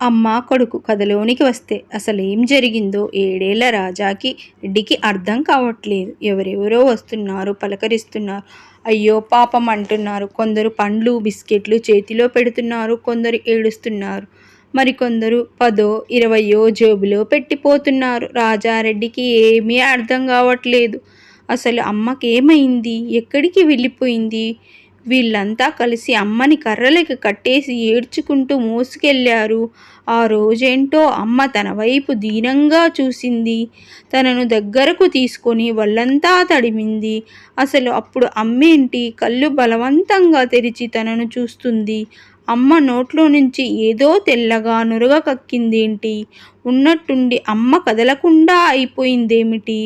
అమ్మ కొడుకు కథలోనికి వస్తే అసలేం జరిగిందో ఏడేళ్ళ రాజాకి రెడ్డికి అర్థం కావట్లేదు. ఎవరెవరో వస్తున్నారు పలకరిస్తున్నారు. అయ్యో పాపం అంటున్నారు. కొందరు పండ్లు బిస్కెట్లు చేతిలో పెడుతున్నారు. కొందరు ఏడుస్తున్నారు. మరికొందరు పదో ఇరవయో జేబులో పెట్టిపోతున్నారు. రాజారెడ్డికి ఏమీ అర్థం కావట్లేదు. అసలు అమ్మకేమైంది? ఎక్కడికి వెళ్ళిపోయింది? వీళ్ళంతా కలిసి అమ్మని కర్రలకి కట్టేసి ఏడ్చుకుంటూ మోసుకెళ్ళారు. ఆ రోజేంటో అమ్మ తన వైపు దీనంగా చూసింది. తనను దగ్గరకు తీసుకొని వాళ్ళంతా తడిమింది. అసలు అప్పుడు అమ్మేంటి? కళ్ళు బలవంతంగా తెరిచి తనను చూస్తుంది. అమ్మ నోట్లో నుంచి ఏదో తెల్లగా నురగ కక్కిందేంటి? ఉన్నట్టుండి అమ్మ కదలకుండా అయిపోయిందేమిటి?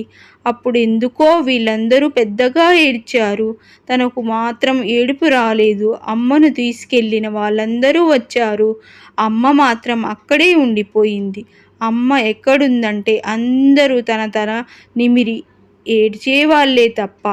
అప్పుడు ఎందుకో వీళ్ళందరూ పెద్దగా ఏడ్చారు. తనకు మాత్రం ఏడుపు రాలేదు. అమ్మను తీసుకెళ్ళిన వాళ్ళందరూ వచ్చారు. అమ్మ మాత్రం అక్కడే ఉండిపోయింది. అమ్మ ఎక్కడుందంటే అందరూ తన తన నిమిరి ఏడ్చేవాళ్ళే తప్ప.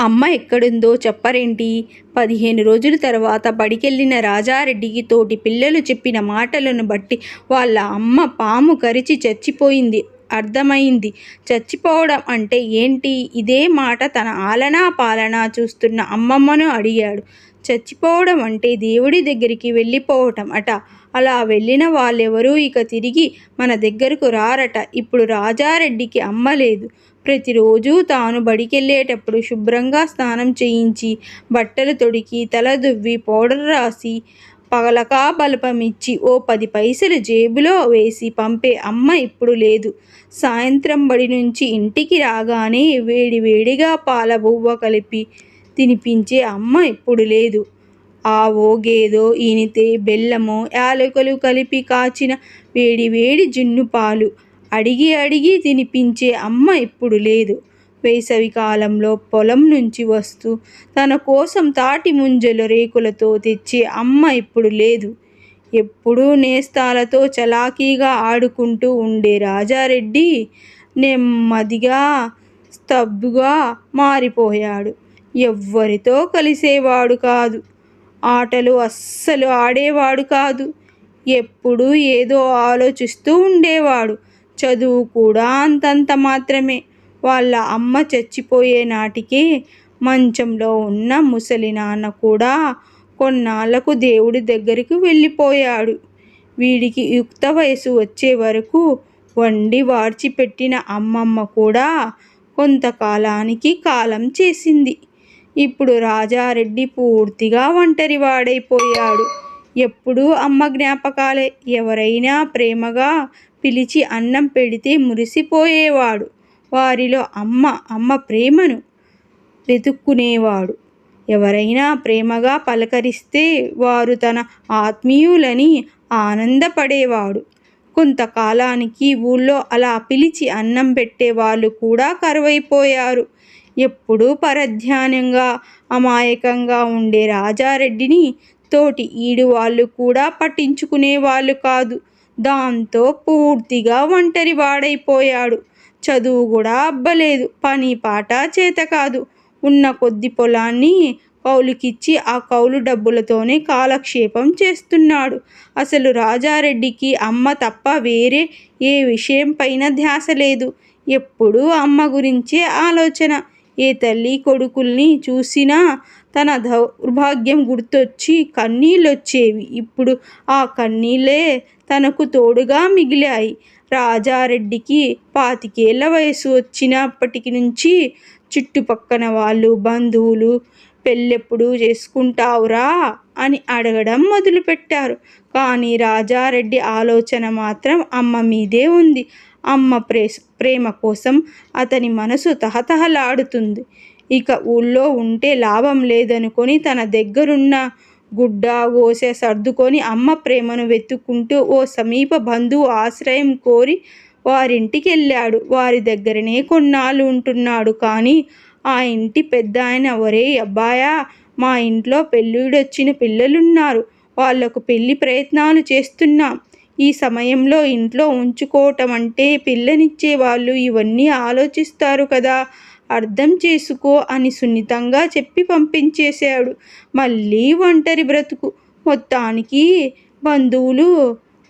అమ్మ ఎక్కడుందో చెప్పరేంటి? పదిహేను రోజుల తర్వాత బడికెళ్ళిన రాజారెడ్డికి తోటి పిల్లలు చెప్పిన మాటలను బట్టి వాళ్ళ అమ్మ పాము కరిచి చచ్చిపోయింది. అర్థమైంది. చచ్చిపోవడం అంటే ఏంటి? ఇదే మాట తన ఆలనా పాలనా చూస్తున్న అమ్మమ్మను అడిగాడు. చచ్చిపోవడం అంటే దేవుడి దగ్గరికి వెళ్ళిపోవటం అట. అలా వెళ్ళిన వాళ్ళెవరూ ఇక తిరిగి మన దగ్గరకు రారట. ఇప్పుడు రాజారెడ్డికి అమ్మ లేదు. ప్రతిరోజు తాను బడికెళ్ళేటప్పుడు శుభ్రంగా స్నానం చేయించి బట్టలు తొడికి తల దువ్వి పౌడర్ రాసి పగలకా బలపమిచ్చి ఓ పది పైసలు జేబులో వేసి పంపే అమ్మ ఇప్పుడు లేదు. సాయంత్రం బడి నుంచి ఇంటికి రాగానే వేడి వేడిగా పాల బువ్వ కలిపి తినిపించే అమ్మ ఇప్పుడు లేదు. ఆవో గేదో ఈనితే బెల్లమో యాలకులు కలిపి కాచిన వేడి వేడి జున్ను పాలు అడిగి అడిగి తినిపించే అమ్మ ఇప్పుడు లేదు. వేసవి కాలంలో పొలం నుంచి వస్తూ తన కోసం తాటి ముంజల రేకులతో తెచ్చే అమ్మ ఇప్పుడు లేదు. ఎప్పుడూ నేస్తాలతో చలాకీగా ఆడుకుంటూ ఉండే రాజారెడ్డి నెమ్మదిగా స్తబ్దుగా మారిపోయాడు. ఎవ్వరితో కలిసేవాడు కాదు. ఆటలు అస్సలు ఆడేవాడు కాదు. ఎప్పుడూ ఏదో ఆలోచిస్తూ ఉండేవాడు. చదువు కూడా అంతంత మాత్రమే. వాళ్ళ అమ్మ చచ్చిపోయే నాటికి మంచంలో ఉన్న ముసలి నాన్న కూడా కొన్నాళ్ళకు దేవుడి దగ్గరికి వెళ్ళిపోయాడు. వీడికి యుక్త వయసు వచ్చే వరకు వండి వాడ్చిపెట్టిన అమ్మమ్మ కూడా కొంతకాలానికి కాలం చేసింది. ఇప్పుడు రాజారెడ్డి పూర్తిగా ఒంటరి వాడైపోయాడు. ఎప్పుడూ అమ్మ జ్ఞాపకాలే. ఎవరైనా ప్రేమగా పిలిచి అన్నం పెడితే మురిసిపోయేవాడు. వారిలో అమ్మ అమ్మ ప్రేమను వెతుక్కునేవాడు. ఎవరైనా ప్రేమగా పలకరిస్తే వారు తన ఆత్మీయులని ఆనందపడేవాడు. కొంతకాలానికి ఊళ్ళో అలా పిలిచి అన్నం పెట్టే వాళ్ళు కూడా కరువైపోయారు. ఎప్పుడూ పరధ్యానంగా అమాయకంగా ఉండే రాజారెడ్డిని తోటి ఈడు వాళ్ళు కూడా పట్టించుకునేవాళ్ళు కాదు. దాంతో పూర్తిగా ఒంటరి వాడైపోయాడు. చదువు కూడా అబ్బలేదు. పని పాట చేత కాదు. ఉన్న కొద్ది పొలాన్ని కౌలుకిచ్చి ఆ కౌలు డబ్బులతోనే కాలక్షేపం చేస్తున్నాడు. అసలు రాజారెడ్డికి అమ్మ తప్ప వేరే ఏ విషయం పైన ధ్యాస లేదు. ఎప్పుడూ అమ్మ గురించే ఆలోచన. ఏ తల్లి కొడుకుల్ని చూసినా తన దౌర్భాగ్యం గుర్తొచ్చి కన్నీళ్ళొచ్చేవి. ఇప్పుడు ఆ కన్నీళ్ళే తనకు తోడుగా మిగిలాయి. రాజారెడ్డికి పాతికేళ్ళ వయసు వచ్చినప్పటికి నుంచి చుట్టుపక్కన వాళ్ళు బంధువులు పెళ్ళెప్పుడు చేసుకుంటావురా అని అడగడం మొదలుపెట్టారు. కానీ రాజారెడ్డి ఆలోచన మాత్రం అమ్మ మీదే ఉంది. అమ్మ ప్రే ప్రేమ కోసం అతని మనసు తహతహలాడుతుంది. ఇక ఊళ్ళో ఉంటే లాభం లేదనుకొని తన దగ్గరున్న గుడ్డ ఓసె సర్దుకొని అమ్మ ప్రేమను వెతుక్కుంటూ ఓ సమీప బంధువు ఆశ్రయం కోరి వారింటికి వెళ్ళాడు వారి దగ్గరనే కొన్నాళ్ళు ఉంటున్నాడు. కానీ ఆ ఇంటి పెద్ద ఆయన ఒరే అబ్బాయా మా ఇంట్లో పెళ్ళిడొచ్చిన పిల్లలున్నారు. వాళ్ళకు పెళ్ళి ప్రయత్నాలు చేస్తున్నాం. ఈ సమయంలో ఇంట్లో ఉంచుకోవటం అంటే పిల్లనిచ్చే వాళ్ళు ఇవన్నీ ఆలోచిస్తారు కదా. అర్థం చేసుకో అని సున్నితంగా చెప్పి పంపించేశాడు. మళ్ళీ ఒంటరి బ్రతుకు. మొత్తానికి బంధువులు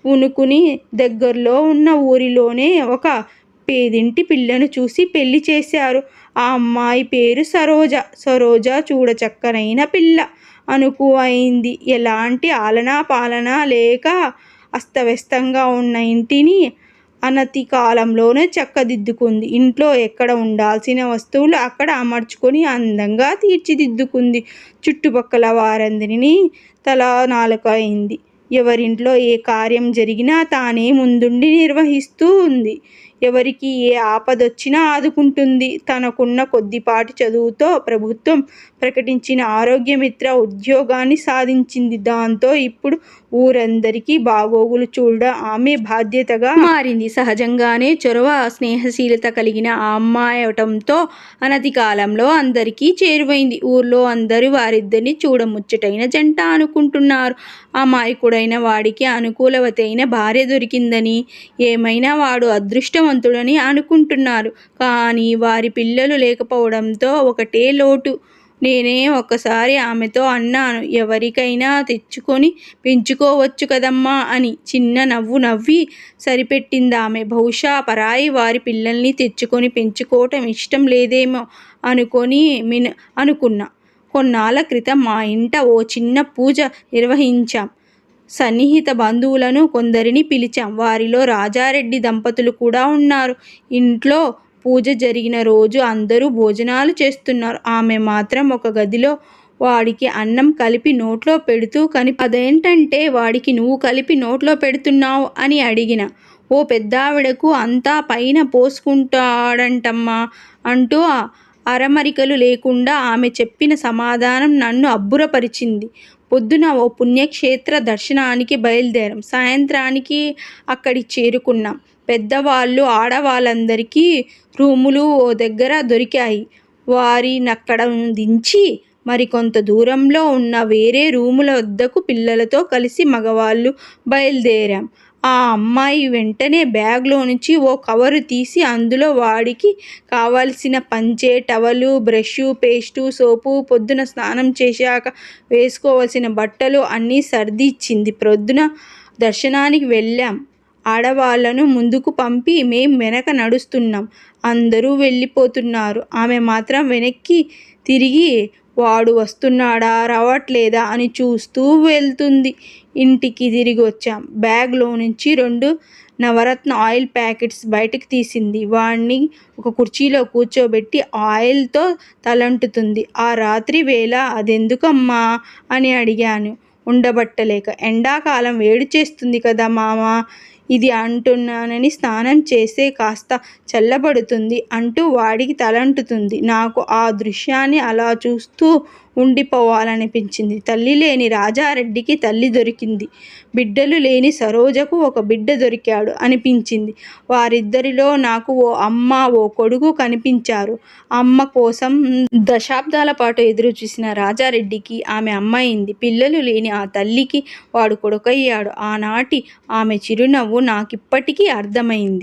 ఉనుకుని దగ్గరలో ఉన్న ఊరిలోనే ఒక పేదింటి పిల్లను చూసి పెళ్ళి చేశారు. ఆ అమ్మాయి పేరు సరోజ. సరోజ చూడచక్కనైన పిల్ల. అనుకు అయింది. ఎలాంటి ఆలనా పాలన లేక అస్తవ్యస్తంగా ఉన్న ఇంటిని అనతి కాలంలోనే చక్కదిద్దుకుంది. ఇంట్లో ఎక్కడ ఉండాల్సిన వస్తువులు అక్కడ అమర్చుకొని అందంగా తీర్చిదిద్దుకుంది. చుట్టుపక్కల వారందరినీ తలనాలుక అయింది ఎవరింట్లో ఏ కార్యం జరిగినా తానే ముందుండి నిర్వహిస్తూ ఉంది. ఎవరికి ఏ ఆపదొచ్చినా ఆదుకుంటుంది. తనకున్న కొద్దిపాటి చదువుతో ప్రభుత్వం ప్రకటించిన ఆరోగ్యమిత్ర ఉద్యోగాన్ని సాధించింది. దాంతో ఇప్పుడు ఊరందరికీ బాగోగులు చూడడం ఆమె బాధ్యతగా మారింది. సహజంగానే చొరవ స్నేహశీలత కలిగిన ఆ అమ్మాయి అవటంతో అనతి కాలంలో అందరికీ చేరువైంది. ఊర్లో అందరూ వారిద్దరిని చూడముచ్చటైన జంట అనుకుంటున్నారు. అమాయకుడైన వాడికి అనుకూలవతైన భార్య దొరికిందని ఏమైనా వాడు అదృష్టం అదృష్టవంతుడని అనుకుంటున్నారు. కానీ వారి పిల్లలు లేకపోవడంతో ఒకటే లోటు. నేనే ఒక్కసారి ఆమెతో అన్నాను ఎవరికైనా తెచ్చుకొని పెంచుకోవచ్చు కదమ్మా అని చిన్న నవ్వు నవ్వి సరిపెట్టింది ఆమె. బహుశా పరాయి వారి పిల్లల్ని తెచ్చుకొని పెంచుకోవటం ఇష్టం లేదేమో అనుకొని మిన్ అనుకున్నా. కొన్నాళ్ళ క్రితం మా ఇంట ఓ చిన్న పూజ నిర్వహించాం. సన్నిహిత బంధువులను కొందరిని పిలిచాం. వారిలో రాజారెడ్డి దంపతులు కూడా ఉన్నారు. ఇంట్లో పూజ జరిగిన రోజు అందరూ భోజనాలు చేస్తున్నారు. ఆమె మాత్రం ఒక గదిలో వాడికి అన్నం కలిపి నోట్లో పెడుతూ కని అదేంటంటే వాడికి నువ్వు కలిపి నోట్లో పెడుతున్నావు అని అడిగిన. ఓ పెద్దావిడకు అంతా పైన పోసుకుంటాడంటమ్మా అంటూ అరమరికలు లేకుండా ఆమె చెప్పిన సమాధానం నన్ను అబ్బురపరిచింది. పొద్దున ఓ పుణ్యక్షేత్ర దర్శనానికి బయలుదేరాం. సాయంత్రానికి అక్కడికి చేరుకున్నాం. పెద్దవాళ్ళు ఆడవాళ్ళందరికీ రూములు ఓ దగ్గర దొరికాయి. వారినక్కడ దించి మరికొంత దూరంలో ఉన్న వేరే రూముల వద్దకు పిల్లలతో కలిసి మగవాళ్ళు బయలుదేరాం. ఆ అమ్మాయి వెంటనే బ్యాగ్లో నుంచి ఓ కవరు తీసి అందులో వాడికి కావలసిన పంచె టవలు బ్రష్ పేస్టు సోపు పొద్దున స్నానం చేశాక వేసుకోవలసిన బట్టలు అన్నీ సర్ది ఇచ్చింది ప్రొద్దున దర్శనానికి వెళ్ళాం. ఆడవాళ్ళను ముందుకు పంపి మేం వెనక నడుస్తున్నాం. అందరూ వెళ్ళిపోతున్నారు. ఆమె మాత్రం వెనక్కి తిరిగి వాడు వస్తున్నాడా రావట్లేదా అని చూస్తూ వెళ్తుంది. ఇంటికి తిరిగి వచ్చాం. బ్యాగ్లో నుంచి రెండు నవరత్న ఆయిల్ ప్యాకెట్స్ బయటకు తీసింది. వాణ్ణి ఒక కుర్చీలో కూర్చోబెట్టి ఆయిల్తో తలంటుతుంది. ఆ రాత్రి వేళ అదెందుకమ్మా అని అడిగాను. ఉండబట్టలేక. ఎండాకాలం వేడి చేస్తుంది కదా మామ? ఇది అంటున్నానని స్నానం చేస్తే కాస్త చల్లబడుతుంది అంటూ వాడికి తలంటుతుంది. నాకు ఆ దృశ్యాన్ని అలా చూస్తూ ఉండిపోవాలనిపించింది. తల్లి లేని రాజారెడ్డికి తల్లి దొరికింది. బిడ్డలు లేని సరోజకు ఒక బిడ్డ దొరికాడు అనిపించింది. వారిద్దరిలో నాకు ఓ అమ్మ ఓ కొడుకు కనిపించారు. అమ్మ కోసం దశాబ్దాల పాటు ఎదురు చూసిన రాజారెడ్డికి ఆమె అమ్మాయింది పిల్లలు లేని ఆ తల్లికి వాడు కొడుకయ్యాడు. ఆనాటి ఆమె చిరునవ్వు నాకిప్పటికీ అర్థమైంది.